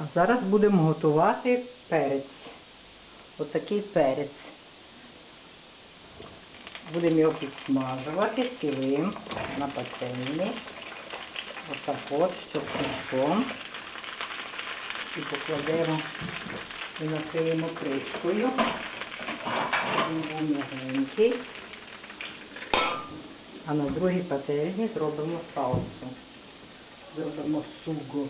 А зараз будемо готувати перець. Отакий перець. Будемо його підсмажувати цілим на пательні. Отак от, з чесночком. І покладемо і накриємо кришкою. Він був м'ягенький. А на другій пательні зробимо салсу. Зробимо сугу.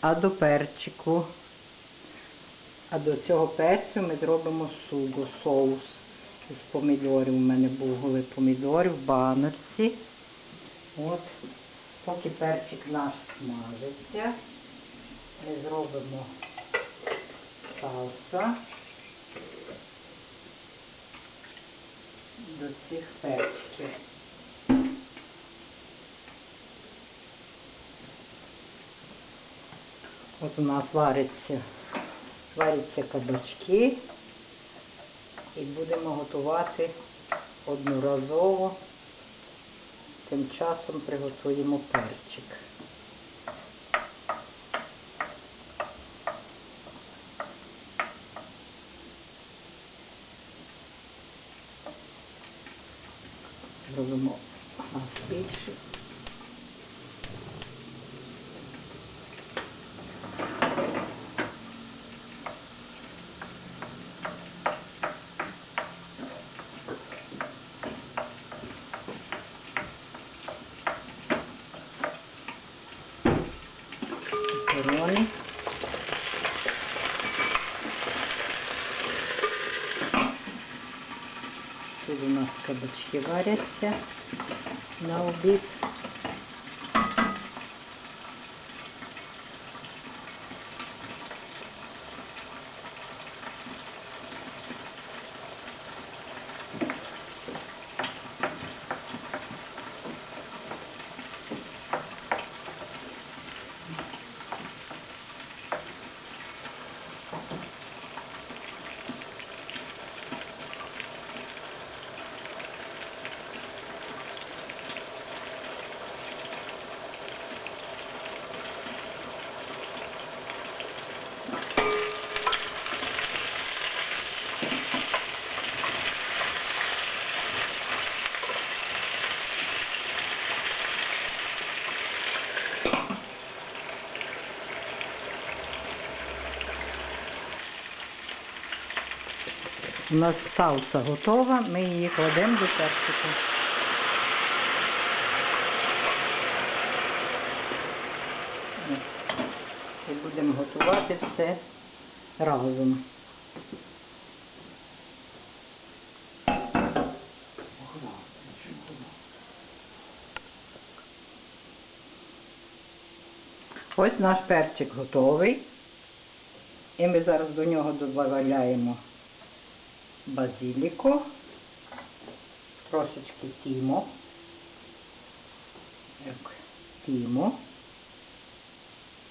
А до перчику. А до цього перцю ми зробимо сугу, соус із помідорів. У мене були помідори в баночці. От, поки перчик наш смажиться, ми зробимо салса до цих перчиків. От у нас вариться, варяться кабачки і будемо готувати одноразово. Тим часом приготуємо перчик. Зробимо нас більше. Макарони. Тут у нас кабачки варяться на обід. У нас салса готова, ми її кладемо до перчику. І будемо готувати все разом. Ось наш перчик готовий. І ми зараз до нього додаємо базиліку, трошечки тімо, як тімо.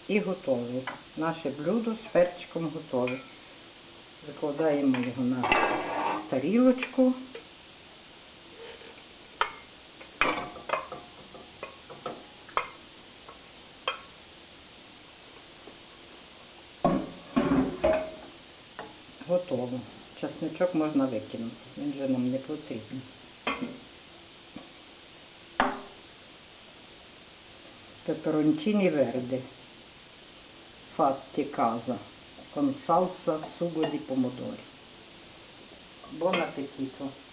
І готове. Наше блюдо з перчиком готове. Викладаємо його на тарілочку. Готово. Часничок можна викинути. Він вже нам не потрібен. Пеперончині верди, Фатті каза. Salsa sugo di pomodori. Buon appetito!